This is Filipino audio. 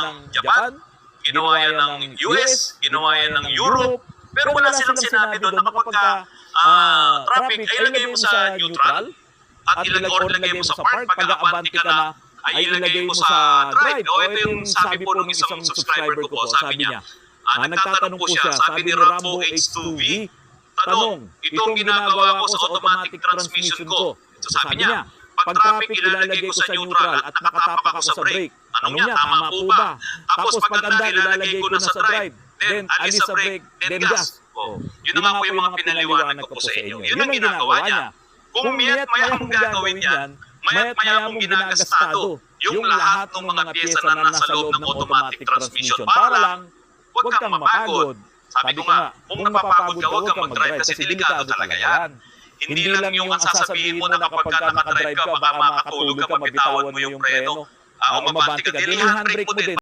ng Japan, ginawa yan ng US, ginawa yan ng Europe, pero wala silang sinabi doon na kapag ka, ah, traffic ay ilagay mo sa neutral at ilagay, or ilagay mo sa park, pag abante ka na, ay ilagay mo sa drive. O ito yung sabi po ng isang subscriber ko po, sabi niya, ah, nagtatanong po siya, sabi ni Rambo H2V, tanong, itong ginagawa ko sa automatic transmission ko. So sabi niya, pag traffic ilalagay ko sa neutral at nakatapak ako sa brake. Tanong niya, tama po ba? Tapos pag anda ilalagay ko na sa drive. Then alis sa brake, then gas. Oh, yun naman po yung mga pinaliwanag ko po sa inyo. Yun ang ginagawa niya. Kung miya't maya mong gagawin yan, maya't maya mong ginagastado yung lahat ng mga pyesa na nasa loob ng automatic transmission para lang huwag kang mapagod. Sabi ko nga, kung mapapagod ka, huwag kang mag-drive kasi delikado talaga yan. Hindi lang yung ang sasabihin mo na kapag ka nakadrive ka, baka makatulog ka, mabitawan mo yung preno, ah, o mabante ka, din. handbrake mo din.